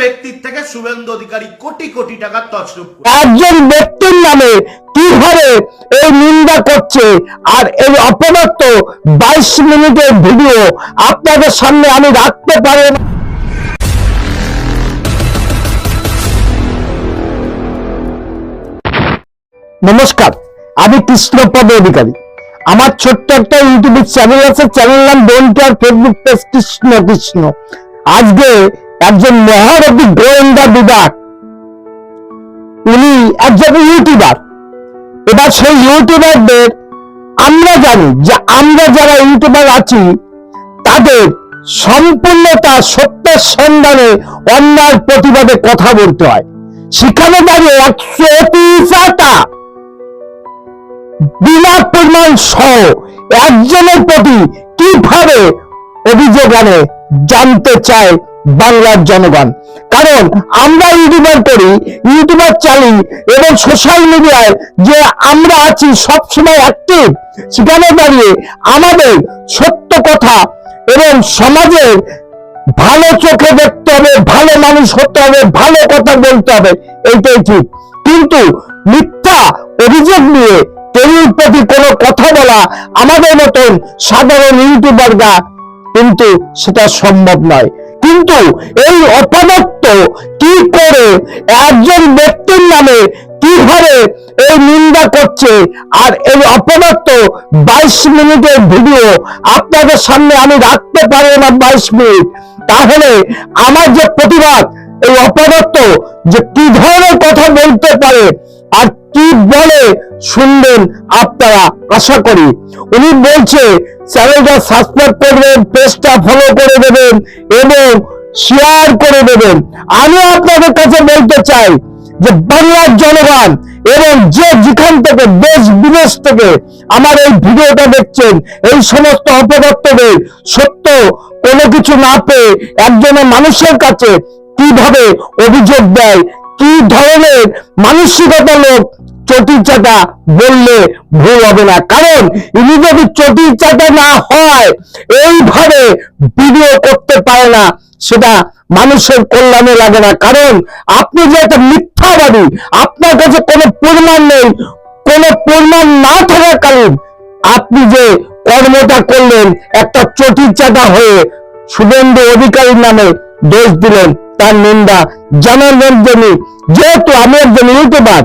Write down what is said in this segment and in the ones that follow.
ব্যক্তির থেকে শুভেন্দু অধিকারী কোটি কোটি টাকা তছরূপ একজন ব্যক্তির নামে কীভাবে এই নিন্দা করছে আর এই বাইশ মিনিটের ভিডিও আপনাদের সামনে আমি রাখতে পারি। নমস্কার, আমি কৃষ্ণপদ অধিকারী। আমার ছোট্ট একটা ইউটিউব চ্যানেল আছে চ্যানেল নাম ডোন্ট ফেসবুক পেজ কৃষ্ণ কৃষ্ণ। আজকে একজন মহারথী গোয়েন্দা বিভাগ। উনি একজন ইউটিউবার। এবার সেই ইউটিউবারদের আমরা জানি যে আমরা যারা ইউটিউবার আছি, তাদের সম্পূর্ণতা সত্যের সন্ধানে অন্যার প্রতিবাদে কথা বলতে হয়। সেখানে দাঁড়িয়ে একশো তিরিশটা বিনা পরিমাণ সহ একজনের প্রতি কীভাবে অভিযোগ আনে জানতে চায় বাংলার জনগণ। কারণ আমরা ইউটিউবার করি, ইউটিউবার চালি এবং সোশ্যাল মিডিয়ায় যে আমরা আছি সবসময় অ্যাক্টিভ সেখানে দাঁড়িয়ে আমাদের সত্য কথা এবং সমাজের ভালো চোখে দেখতে হবে, ভালো মানুষ হতে হবে, ভালো কথা বলতে হবে, এইটাই ঠিক। কিন্তু মিথ্যা অভিযোগ নিয়ে টেলির প্রতি কোনো কথা বলা আমাদের মতন সাধারণ ইউটিউবাররা কিন্তু সেটা সম্ভব নয়। কিন্তু এই অপদত্ত কি করে একজন ব্যক্তির নামে কীভাবে এই নিন্দা করছে? আর এই অপদত্ত বাইশ মিনিটের ভিডিও আপনাদের সামনে আমি রাখতে পারি না বাইশ মিনিট। তাহলে আমার যে প্রতিবাদ, এই অপদত্ত যে কি ধরনের কথা বলতে পারে, আর কি বলে শুনবেন আপনারা, আশা করি। উনি বলছে, চ্যানেলটা সাবস্ক্রাইব করবেন পেজটা ফলো করে দেবেন এবং শেয়ার করে দেবেন। আমি আপনাদের কাছে বলতে চাই যে বাংলার জনগণ এবং যে যেখান থেকে দেশ, বিদেশ থেকে আমার এই ভিডিওটা দেখছেন, এই সমস্ত অপদত্তদের সত্য কোনো কিছু না পেয়ে একজনের মানুষের কাছে কীভাবে অভিযোগ দেয় কি ধরনের মানসিকতা লোক চটির চাটা বললে ভুল হবে না? কারণ ইনি যদি চটির চাটা না হয়, এইভাবে ভিডিও করতে পারে না, সেটা মানুষের কল্যাণে লাগে না। কারণ আপনি যে একটা মিথ্যাবাদী, আপনার কাছে কোনো প্রমাণ নেই, কোনো প্রমাণ না থাকাকালীন আপনি যে কর্মটা করলেন, একটা চটির চাটা হয়ে শুভেন্দু অধিকারীর নামে দোষ দিলেন, তার নিন্দা জানালেন জন্য যেহেতু আমি একজন ইউটিউবার,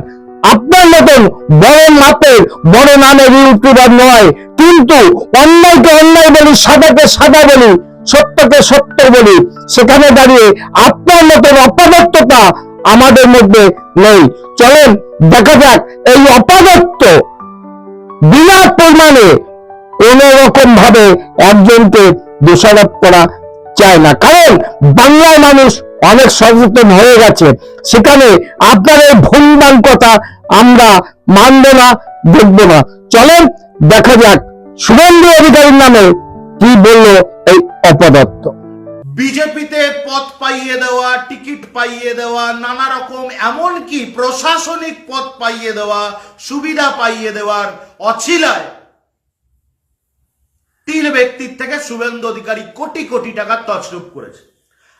আপনার মতন বড় মাপের, বড় নামের ইউটিউবার নয়, কিন্তু অন্যায়কে অন্যায় বলি, সাদাকে সাদা বলি, সত্যকে সত্য বলি, সেখানে দাঁড়িয়ে আপনার মতন অপদত্ততা আমাদের মধ্যে নেই। চলেন, দেখা যাক এই অপদত্ত বিনা পরিমাণে কোন রকম ভাবে একজনকে দোষারোপ করা চায় না। কারণ বাংলার মানুষ অনেক সচেতন হয়ে গেছে। সেখানে আপনার এই ভুলবান কথা আমরা মানব না, দেখব না। চলেন দেখা যাক শুভেন্দু অধিকারীর নামে কি বলল এই অপদত্ত। বিজেপিতে পদ পাইয়ে দেওয়া, টিকিট পাইয়ে দেওয়া, নানা রকম এমনকি প্রশাসনিক পদ পাইয়ে দেওয়া, সুবিধা পাইয়ে দেওয়ার অছিলায় তিন ব্যক্তির থেকে শুভেন্দু অধিকারী কোটি কোটি টাকা তছরূপ করেছে।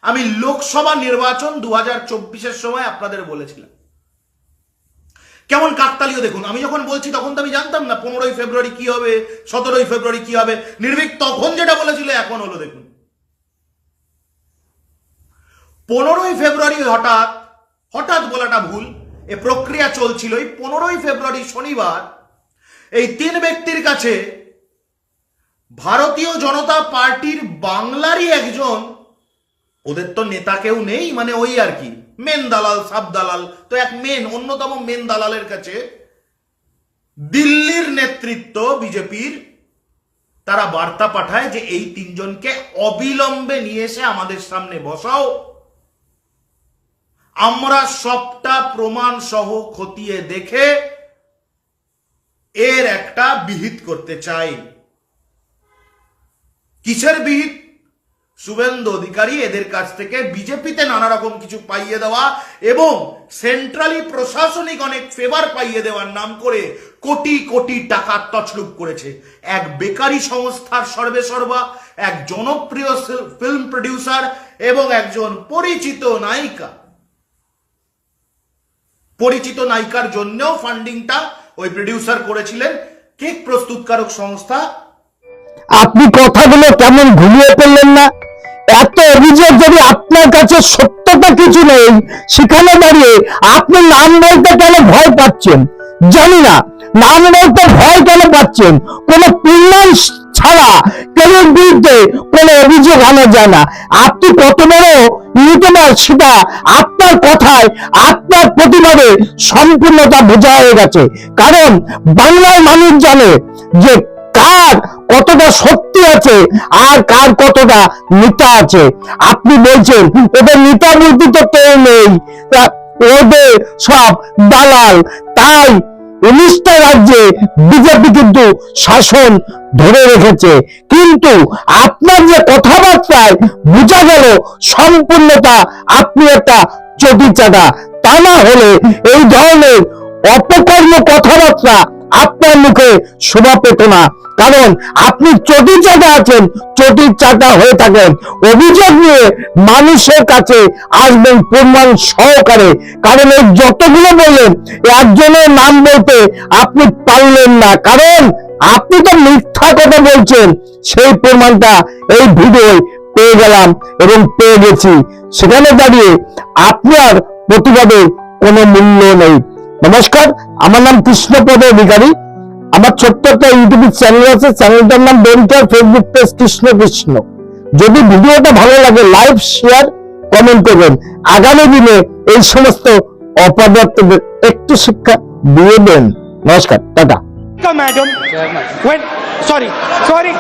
আমি লোকসভা নির্বাচন দু হাজার চব্বিশের সময় আপনাদের বলেছিলাম। কেমন কাকতালিও দেখুন, আমি যখন বলছি তখন তো আমি জানতাম না পনেরোই ফেব্রুয়ারি কি হবে, সতেরোই ফেব্রুয়ারি কি হবে, নির্ভীক তখন যেটা বলেছিল এখন হলো দেখুন। পনেরোই ফেব্রুয়ারি হঠাৎ হঠাৎ বলাটা ভুল, এ প্রক্রিয়া চলছিল এই পনেরোই ফেব্রুয়ারি শনিবার, এই তিন ব্যক্তির কাছে ভারতীয় জনতা পার্টির বাংলারই একজন, ওদের তো নেতা কেউ নেই মানে ওই আর কি, মেন দালাল, সাব দালাল, তো এক মেন অন্যতম মেন দালালের কাছে দিল্লির নেতৃত্ব বিজেপির, তারা বার্তা পাঠায় যে এই তিনজনকে অবিলম্বে নিয়ে এসে আমাদের সামনে বসাও। আমরা সবটা প্রমাণ সহ খতিয়ে দেখে এর একটা বিহিত করতে চাই। কিসের বিহিত? শুভেন্দু অধিকারী এদের কাছ থেকে বিজেপিতে নানা রকম কিছু পাইয়ে দেওয়া এবং সেন্ট্রালি প্রশাসনিক অনেক ফেভার পাইয়ে দেওয়ার নাম করে কোটি কোটি টাকা তছরূপ করেছে। এক বেকারি সংস্থার সর্বে সর্বা এক জনপ্রিয় ফিল্ম প্রডিউসার এবং একজন পরিচিত নায়িকা। পরিচিত নায়িকার জন্যও ফান্ডিংটা ওই প্রডিউসার করেছিলেন। কেক প্রস্তুতকারক সংস্থা আপনি কথাগুলো কেমন ঘুমিয়ে পড়লেন না? এত অভিযোগ যদি আপনার কাছে সত্যতা কিছু নেই, সেখানে দাঁড়িয়ে আপনি নাম বলতে কেন ভয় পাচ্ছেন? জানি না, নাম বলতে ভয় কেন পাচ্ছেন? কোন প্রমাণ ছাড়া কেউ বিরুদ্ধে কোনো অভিযোগ আনা যায় না। আপনি কত বড় ইউটিউবার সেটা আপনার কথায়, আপনার প্রতিবাদে সম্পূর্ণতা বোঝা হয়ে গেছে। কারণ বাংলার মানুষ জানে যে কার কতটা সত্যি আছে আর কার কতটা নেতা আছে? আপনি বলছেন ওদের নেতা বলতে তো কেউ নেই। ওদের সব দালাল। তাই উনিশটা রাজ্যে বিজেপি কিন্তু শাসন ধরে রেখেছে। কিন্তু আপনার যে কথাবার্তায় বোঝা গেল সম্পূর্ণতা আপনি একটা চটি চাটা তা না হলে এই ধরনের অপকর্ম কথাবার্তা আপনার মুখে শোভা পেত না। কারণ আপনি চটি চাটা আছেন, চটির চাটা হয়ে থাকেন। অভিযোগ নিয়ে মানুষের কাছে আসবেন প্রমাণ সহকারে। কারণ এই যতগুলো বললেন একজনের নাম বলতে আপনি পারলেন না। কারণ আপনি তো মিথ্যা কথা বলছেন। সেই প্রমাণটা এই ভিডিও পেয়ে গেলাম এবং পেয়ে গেছি। সেখানে দাঁড়িয়ে আপনার প্রতিবাদের কোনো মূল্য নেই। নমস্কার আমার নাম কৃষ্ণপদ অধিকারী। আমার ছোট্ট একটা ইউটিউব চ্যানেল আছে চ্যানেলটার নাম বেরিটার ফেসবুক পেজ কৃষ্ণ কৃষ্ণ। যদি ভিডিওটা ভালো লাগে লাইক শেয়ার কমেন্ট করবেন। আগামী দিনে এই সমস্ত অপদার্থদের একটু শিক্ষা দিয়ে দেন। নমস্কার টাটা. When, sorry, sorry.